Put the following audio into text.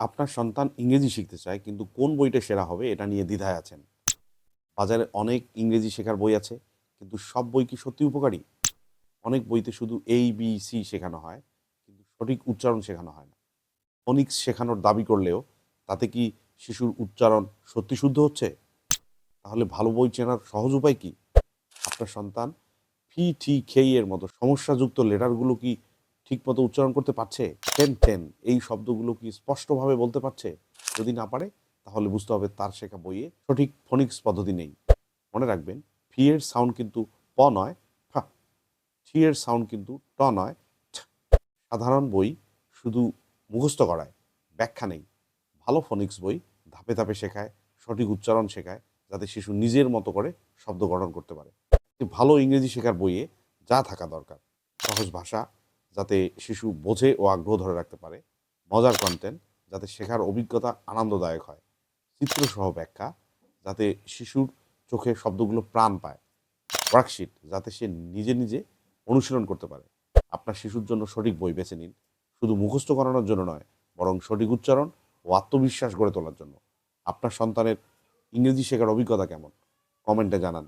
আপনার সন্তান ইংরেজি শিখতে চায়, কিন্তু কোন বইটা সেরা হবে এটা নিয়ে দ্বিধায় আছেন। বাজারে অনেক ইংরেজি শেখার বই আছে, কিন্তু সব বই কি সত্যি উপকারী? অনেক বইতে শুধু এই বি সি শেখানো হয়, কিন্তু সঠিক উচ্চারণ শেখানো হয় না। ফনিক্স শেখানোর দাবি করলেও তাতে কি শিশুর উচ্চারণ সত্যি শুদ্ধ হচ্ছে? তাহলে ভালো বই চেনার সহজ উপায় কি? আপনার সন্তান ফি টি খেই এর মতো সমস্যাযুক্ত লেটারগুলো কি ঠিকমতো উচ্চারণ করতে পারছে? টেন টেন, এই শব্দগুলো কি স্পষ্টভাবে বলতে পারছে? যদি না পারে, তাহলে বুঝতে হবে তার শেখা বইয়ে সঠিক ফনিক্স পদ্ধতি নেই। মনে রাখবেন ফি এর সাউন্ড কিন্তু প নয় ফা এর সাউন্ড কিন্তু ট নয় সাধারণ বই শুধু মুখস্থ করায়, ব্যাখ্যা নেই। ভালো ফনিক্স বই ধাপে ধাপে শেখায়, সঠিক উচ্চারণ শেখায়, যাতে শিশু নিজের মতো করে শব্দ গঠন করতে পারে। ভালো ইংরেজি শেখার বইয়ে যা থাকা দরকার, সহজ ভাষা যাতে শিশু বোঝে ও আগ্রহ ধরে রাখতে পারে। মজার কন্টেন্ট যাতে শেখার অভিজ্ঞতা আনন্দদায়ক হয়। চিত্রসহ ব্যাখ্যা, যাতে শিশুর চোখে শব্দগুলো প্রাণ পায়। ওয়ার্কশিট যাতে সে নিজে নিজে অনুশীলন করতে পারে। আপনার শিশুর জন্য সঠিক বই বেছে নিন। শুধু মুখস্থ করানোর জন্য নয়, বরং সঠিক উচ্চারণ ও আত্মবিশ্বাস গড়ে তোলার জন্য। আপনার সন্তানের ইংরেজি শেখার অভিজ্ঞতা কেমন? কমেন্টে জানান।